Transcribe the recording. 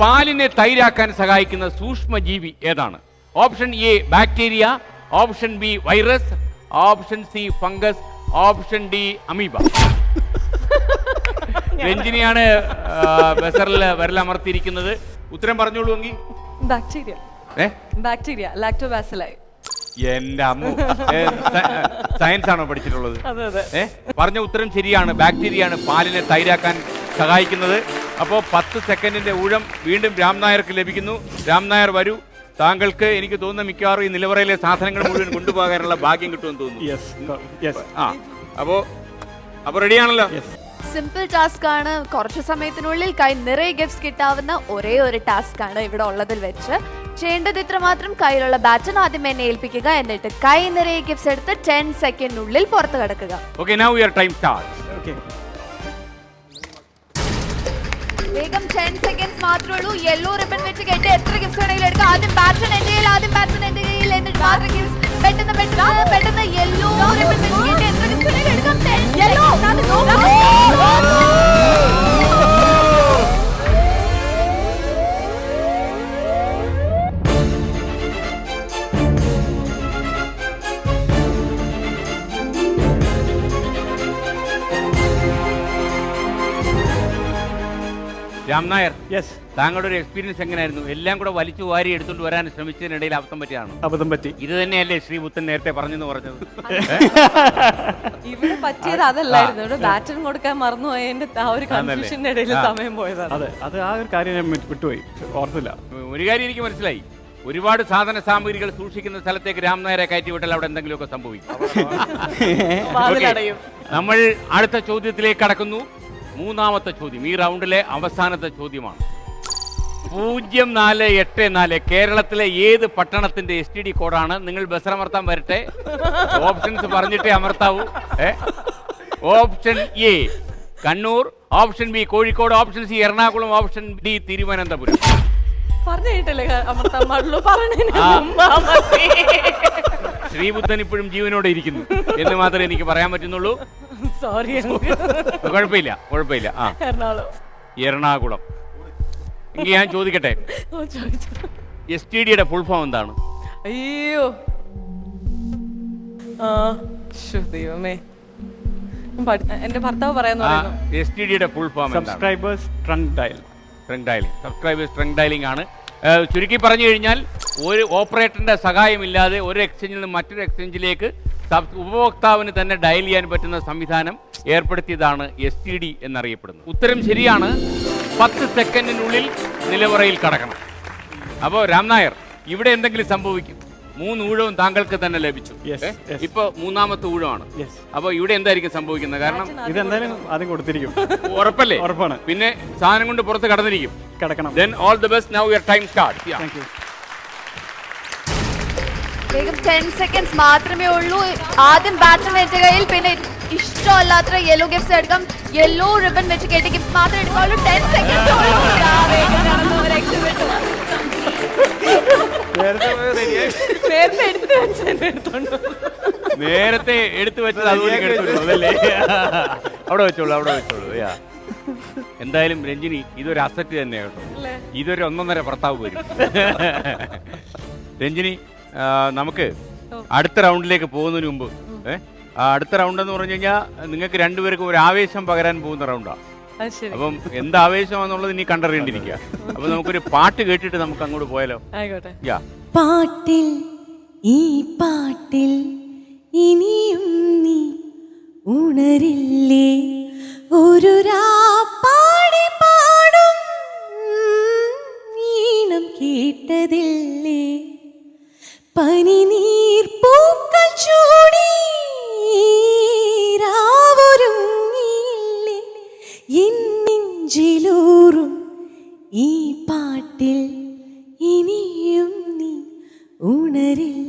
പാലിനെ തൈരാക്കാൻ സഹായിക്കുന്ന സൂക്ഷ്മജീവി ഏതാണ്? Option A bacteria option B virus option C fungus option D amoeba. രഞ്ജിനിയാണ് ബസറിൽ വിരലമർത്തിയിരിക്കുന്നത് ഉത്തരം പറഞ്ഞോളൂ എങ്കിൽ ബാക്ടീരിയ. ഏ? ബാക്ടീരിയ ലാക്ടോബാസിലായി എന്റെ അമ്മ. സയൻസ് ആണോ പഠിച്ചിട്ടുള്ളത്? പറഞ്ഞ ഉത്തരം ശരിയാണ്. ബാക്ടീരിയയാണ് പാലിനെ തൈരാക്കാൻ സഹായിക്കുന്നത്. അപ്പോൾ പത്ത് സെക്കൻഡിന്റെ ഊഴം വീണ്ടും രാം നായർക്ക് ലഭിക്കുന്നു. രാം നായർ വരൂ. താങ്കൾക്ക് എനിക്ക് തോന്നുന്ന മിക്കവാറും ഈ നിലവറയിലെ സാധനങ്ങൾ മുഴുവൻ കൊണ്ടുപോകാനുള്ള ഭാഗ്യം കിട്ടുമെന്ന് തോന്നുന്നു. യെസ് യെസ് ആ അപ്പോൾ അപ്പോൾ റെഡിയാണല്ലോ? സിമ്പിൾ ടാസ്ക് ആണ്. കുറച്ച് സമയത്തിനുള്ളിൽ കൈ നിറയെ ഗിഫ്റ്റ്സ് കിട്ടാവുന്ന ഒരേ ഒരു ടാസ്ക് ആണ് ഇവിടെ ഉള്ളതിൽ വെച്ച്. ചെയ്യേണ്ടത് ഇത്ര മാത്രം കയ്യിലുള്ള ബാറ്റൺ ആദ്യം എന്നെ ഏൽപ്പിക്കുക. എന്നിട്ട് കൈ നിറയെ ഗിഫ്റ്റ്സ് എടുത്ത് ടെൻ സെക്കൻഡിനുള്ളിൽ പുറത്ത് കടക്കുക. Okay now your time start okay വേഗം ടെൻ സെക്കൻഡ്സ് മാത്രമേ ഉള്ളൂ യെല്ലോ റിബൺ വെച്ച് കെട്ടി എത്ര ഗിഫ്റ്റ്സ് വേണമെങ്കിലും എടുക്കാം ആദ്യം ബാറ്റൺ എന്റെ കയ്യിൽ ആദ്യം ബാറ്റൺ എന്റെ കയ്യിൽ എന്നിട്ട് മാത്രം ഗിഫ്റ്റ്സ് പെട്ടെന്ന് പെട്ടെന്ന് പെട്ടെന്ന് യെല്ലോ റിബൺ വെച്ച് കെട്ടി എത്ര ഗിഫ്റ്റ്സ് വേണമെങ്കിലും എടുക്കാം യെല്ലോ രാംനായർ യെസ് താങ്കളുടെ ഒരു എക്സ്പീരിയൻസ് എങ്ങനെയായിരുന്നു? എല്ലാം കൂടെ വലിച്ചു വാരി എടുത്തുകൊണ്ട് വരാൻ ശ്രമിച്ചതിനിടയിൽ അബദ്ധം പറ്റിയാണ്? അബദ്ധം പറ്റി. ഇത് തന്നെയല്ലേ ശ്രീബുദ്ധൻ നേരത്തെ പറഞ്ഞെന്ന് പറഞ്ഞത്? ഇവിടെ പറ്റിയത് അതല്ലായിരുന്നു. ഇവിടെ ബാറ്റൺ കൊടുക്കാൻ മറന്നുപോയതിന്റെ ആ ഒരു കൺഫ്യൂഷന്റെ ഇടയിൽ സമയം പോയതാണ്. അതെ. അത് ആ ഒരു കാര്യം ഞാൻ വിട്ട്- വിട്ടുപോയി. ഓർത്തില്ല. ഒരു കാര്യം എനിക്ക് മനസ്സിലായി. ഒരുപാട് സാധന സാമഗ്രികൾ സൂക്ഷിക്കുന്ന സ്ഥലത്തേക്ക് രാംനായരെ കയറ്റി വിട്ടാൽ അവിടെ എന്തെങ്കിലുമൊക്കെ സംഭവിക്കും. വാതിലടയും. നമ്മൾ അടുത്ത ചോദ്യത്തിലേക്ക് കടക്കുന്നു. മൂന്നാമത്തെ ചോദ്യം ഈ റൗണ്ടിലെ അവസാനത്തെ ചോദ്യമാണ്. പൂജ്യം നാല് എട്ട് നാല് കേരളത്തിലെ ഏത് പട്ടണത്തിന്റെ എസ് ടി ഡി കോഡാണ്? നിങ്ങൾ ബസ് അമർത്താൻ വരട്ടെ. ഓപ്ഷൻസ് പറഞ്ഞിട്ടേ അമർത്താവൂ. ഏ? Option A Kannur. Option B Kozhikode. Option C Ernakulam. Option D Thiruvananthapuram. ശ്രീബുദ്ധൻ ഇപ്പോഴും ജീവനോടെ ഇരിക്കുന്നു. എന്ന് മാത്രമേ എനിക്ക് പറയാൻ പറ്റുന്നുള്ളൂ. സോറി കുഴപ്പമില്ല കുഴപ്പമില്ല. ആ. എറണാകുളം. എറണാകുളം. എങ്കിൽ ഞാൻ ചോദിക്കട്ടെ? ഓ, ചോദിച്ചു. എസ് ടി ഡിയുടെ ഫുൾ ഫോം എന്താണ്? അയ്യോ. ആ ശ്ശോ, ദൈവമേ. പഠി- എന്റെ ഭർത്താവ് പറയാന്ന് പറയുന്നു. എസ് ടി ഡിയുടെ ഫുൾ ഫോം എന്താണ്? Subscribers trunk dial string dialling subscribers string dialling ആണ്. ചുരുക്കി പറഞ്ഞു കഴിഞ്ഞാൽ ഒരു ഓപ്പറേറ്ററിന്റെ സഹായമില്ലാതെ ഒരു എക്സ്ചേഞ്ചിൽ നിന്ന് മറ്റൊരു എക്സ്ചേഞ്ചിലേക്ക് ഉപഭോക്താവിന് തന്നെ ഡയൽ ചെയ്യാൻ പറ്റുന്ന സംവിധാനം ഏർപ്പെടുത്തിയതാണ് എസ് ടി ഡി എന്നറിയപ്പെടുന്നത്. ഉത്തരം ശരിയാണ്. പത്ത് സെക്കൻഡിനുള്ളിൽ നിലവറയിൽ കടക്കണം. അപ്പോൾ രാംനായർ ഇവിടെ എന്തെങ്കിലും സംഭവിക്കും. മൂന്ന് ഊഴവും താങ്കൾക്ക് തന്നെ ലഭിച്ചു. Yes, ഇപ്പൊ മൂന്നാമത്തെ ഊഴമാണ്. അപ്പൊ അപ്പോൾ ഇവിടെ എന്തായിരിക്കും സംഭവിക്കുന്നത്? കാരണം ഇതെന്തായാലും ആദ്യം കൊടുത്തിരിക്കും. ഉറപ്പല്ലേ? ഉറപ്പാണ്. പിന്നെ സാധനം കൊണ്ട് പുറത്ത് കടന്നിരിക്കും. കിടക്കണം. Then all the best now your time start. Thank you വേഗം ടെൻ സെക്കൻഡ്സ് മാത്രമേ ഉള്ളൂ. ആദ്യം ബാറ്റൺ വെച്ച കയ്യിൽ പിന്നെ ഇഷ്ടമല്ലാത്ത യെല്ലോ ഗിഫ്റ്റ്സ് എടുക്കാം. യെല്ലോ റിബൺ വെച്ച് കെട്ടി ഗിഫ്റ്റ്സ് മാത്രമേ എടുക്കാവുള്ളൂ. Ten seconds. നേരത്തെ എടുത്തു വെച്ചെന്നെ എടുത്തോണ്ട് വന്നു. നേരത്തെ എടുത്തു വെച്ചത് അതുപോലെ അവിടെ വെച്ചോളൂ അവിടെ വെച്ചോളൂ. യാ. എന്തായാലും രഞ്ജിനി ഇതൊരു അസറ്റ് തന്നെയാണ് കേട്ടോ? ഇതൊരു ഒന്നൊന്നര ഭർത്താവ് വരും. രഞ്ജിനി നമുക്ക് അടുത്ത റൗണ്ടിലേക്ക് പോകുന്നതിന് മുമ്പ് അടുത്ത റൗണ്ട് എന്ന് പറഞ്ഞു കഴിഞ്ഞാൽ നിങ്ങൾക്ക് രണ്ടുപേർക്കും ഒരു ആവേശം പകരാൻ പോകുന്ന റൗണ്ടാണ് അപ്പം എന്ത് ആവേശമാണെന്നുള്ളത് ഇനി കണ്ടറിയേണ്ടിരിക്കുക അപ്പൊ നമുക്കൊരു പാട്ട് കേട്ടിട്ട് നമുക്ക് അങ്ങോട്ട് പോയാലോ? പാട്ടിൽ ഈ പാട്ടിൽ ഇനിയും നീ ഉണരില്ലേ? ഒരു പാടി പാടും ഈണം കേട്ടതില്ലേ? പനിനീർ പൂക്കൾ ചൂടി രാവൊരുങ്ങിയില്ലേ? ഈ പാട്ടിൽ ഇനിയും നീ ഉണരില്ല